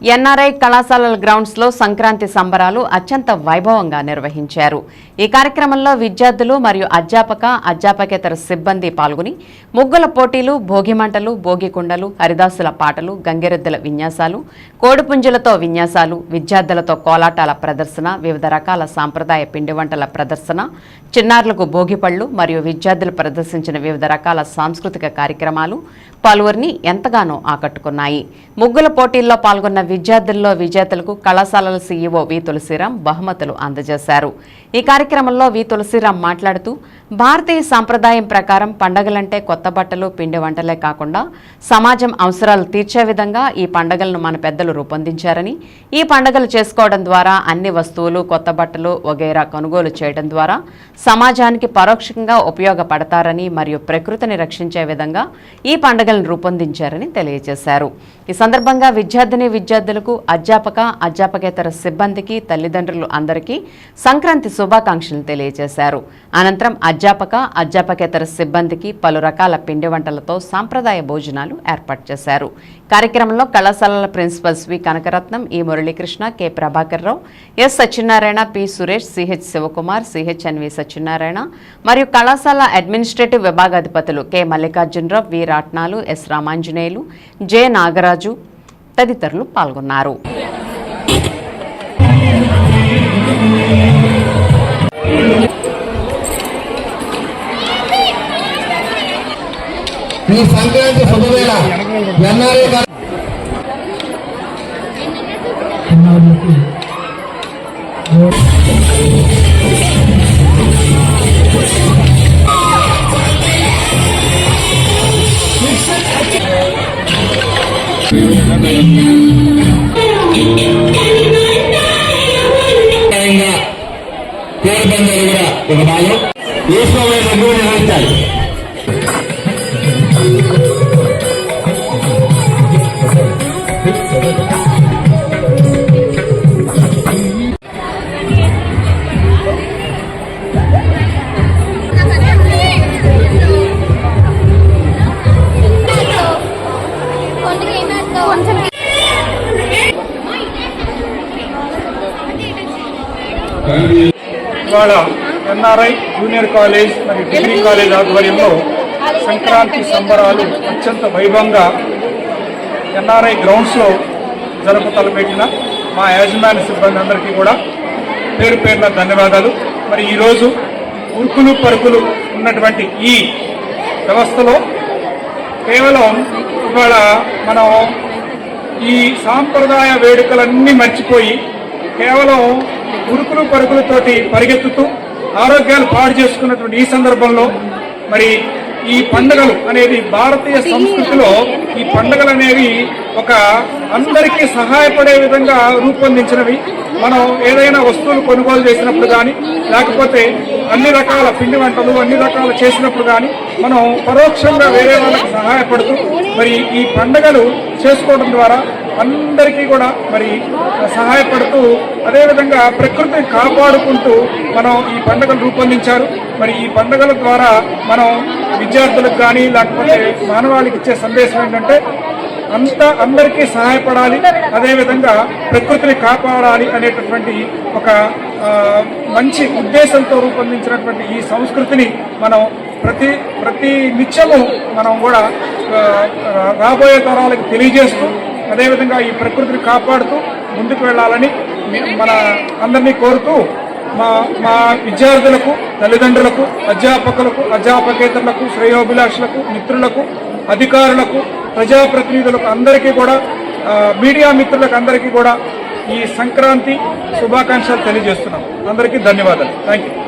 NRI కళాశాలల గ్రౌండ్స్లో సంక్రాంతి సంబరాలు అత్యంత వైభవంగా నిర్వహించారు. ఈ కార్యక్రమంలో విద్యార్థులు మరియు అధ్యాపక అధ్యాపకేతర సిబ్బంది పాల్గొని ముగ్గుల పోటీలు భోగిమంటలు భోగికుండలు హరిదాసుల పాటలు గంగిరెద్దుల విన్యాసాలు కోడిపుంజులతో విన్యాసాలు విద్యార్థులతో కోలాటాల ప్రదర్శన వివిధ రకాల సాంప్రదాయ పిండి వంటల ప్రదర్శన చిన్నారులకు భోగిపళ్ళు మరియు విద్యార్థులు ప్రదర్శించిన వివిధ రకాల సాంస్కృతిక కార్యక్రమాలు పలువురిని ఎంతగానో ఆకట్టుకున్నాయి. ముగ్గుల పోటీల్లో పాల్గొన్న విద్యార్థుల్లో విజేతలకు కళాశాలల సీఈఓ వి. తులసిరాం బహుమతులు అందజేశారు. ఈ కార్యక్రమంలో వి. తులసిరాం మాట్లాడుతూ భారతీయ సాంప్రదాయం ప్రకారం పండగలంటే కొత్త బట్టలు పిండి వంటలే కాకుండా సమాజం అవసరాలు తీర్చే విధంగా ఈ పండగలను మన పెద్దలు రూపొందించారని ఈ పండగలు చేసుకోవడం ద్వారా అన్ని వస్తువులు కొత్త బట్టలు వగైరా కొనుగోలు చేయడం ద్వారా సమాజానికి పరోక్షంగా ఉపయోగపడతారని మరియు ప్రకృతిని రక్షించే విధంగా ఈ పండుగలను రూపొందించారని తెలియజేశారు. ఈ సందర్భంగా విద్యార్థిని విద్యార్థులకు అధ్యాపక అధ్యాపకేతర సిబ్బందికి తల్లిదండ్రులు అందరికీ సంక్రాంతి శుభాకాంక్షలు తెలియజేశారు. అనంతరం అధ్యాపక అధ్యాపకేతర సిబ్బందికి పలు రకాల పిండి వంటలతో సాంప్రదాయ భోజనాలు ఏర్పాటు చేశారు. కార్యక్రమంలో కళాశాలల principals V Kanakaratnam E Muralikrishna K Prabhakar Rao S Satyanarayana P Suresh CH Sivakumar CHNV Satyanarayana మరియు కళాశాల administrative విభాగాధిపతులు K Mallikarjunarao V Ratnalu S Ramanjaneyulu J Nagaraju తదితరులు పాల్గొన్నారు. ఈ సంక్రాంతి శుభవేళ. ఎన్ఆర్ఏ గారు న్యాయంగా పేరుబందలు కూడా ఒక భాగం ఈశ్వరమైన రంగులు నిర్వహించాలి ఇవాళ ఎన్ఆర్ఐ జూనియర్ కాలేజ్ మరియు డిగ్రీ కాలేజ్ ఆధ్వర్యంలో సంక్రాంతి సంబరాలు అత్యంత వైభవంగా ఎన్ఆర్ఐ గ్రౌండ్స్లో జరుపు తలపెట్టిన మా యాజమాన్య సిబ్బంది అందరికీ కూడా పేరు పేరున ధన్యవాదాలు. మరి ఈరోజు ఉరుకులు పరుకులు ఉన్నటువంటి ఈ వ్యవస్థలో కేవలం ఇవాళ మనం ఈ సాంప్రదాయ వేడుకలన్నీ మర్చిపోయి కేవలం ఉరుకులు పరుగులతోటి పరిగెత్తుతూ ఆరోగ్యాలు పాడు చేసుకున్నటువంటి ఈ సందర్భంలో మరి ఈ పండుగలు అనేది భారతీయ సంస్కృతిలో ఈ పండుగలు అనేవి ఒక అందరికీ సహాయపడే విధంగా రూపొందించినవి. మనం ఏదైనా వస్తువులు కొనుగోలు చేసినప్పుడు కానీ లేకపోతే అన్ని రకాల పిండి వంటలు అన్ని రకాల చేసినప్పుడు కానీ మనం పరోక్షంగా వేరే వాళ్ళకి సహాయపడుతూ మరి ఈ పండుగలు చేసుకోవడం ద్వారా అందరికీ కూడా మరి సహాయపడుతూ అదేవిధంగా ప్రకృతిని కాపాడుకుంటూ మనం ఈ పండుగలు రూపొందించారు. మరి ఈ పండుగల ద్వారా మనం విద్యార్థులకు కానీ లేకపోతే మానవాళికి ఇచ్చే సందేశం ఏంటంటే అంత అందరికీ సహాయపడాలి అదేవిధంగా ప్రకృతిని కాపాడాలి అనేటటువంటి ఒక మంచి ఉద్దేశంతో రూపొందించినటువంటి ఈ సంస్కృతిని మనం ప్రతి ప్రతి నిత్యము మనం కూడా రాబోయే తరాలకు తెలియజేస్తూ అదేవిధంగా ఈ ప్రకృతిని కాపాడుతూ ముందుకు వెళ్ళాలని మన అందరినీ కోరుతూ మా మా విద్యార్థులకు తల్లిదండ్రులకు అధ్యాపకులకు అధ్యాపకేతరులకు శ్రేయోభిలాషులకు మిత్రులకు అధికారులకు ప్రజాప్రతినిధులకు అందరికీ కూడా మీడియా మిత్రులకు అందరికీ కూడా ఈ సంక్రాంతి శుభాకాంక్షలు తెలియజేస్తున్నాం. అందరికీ ధన్యవాదాలు. Thank you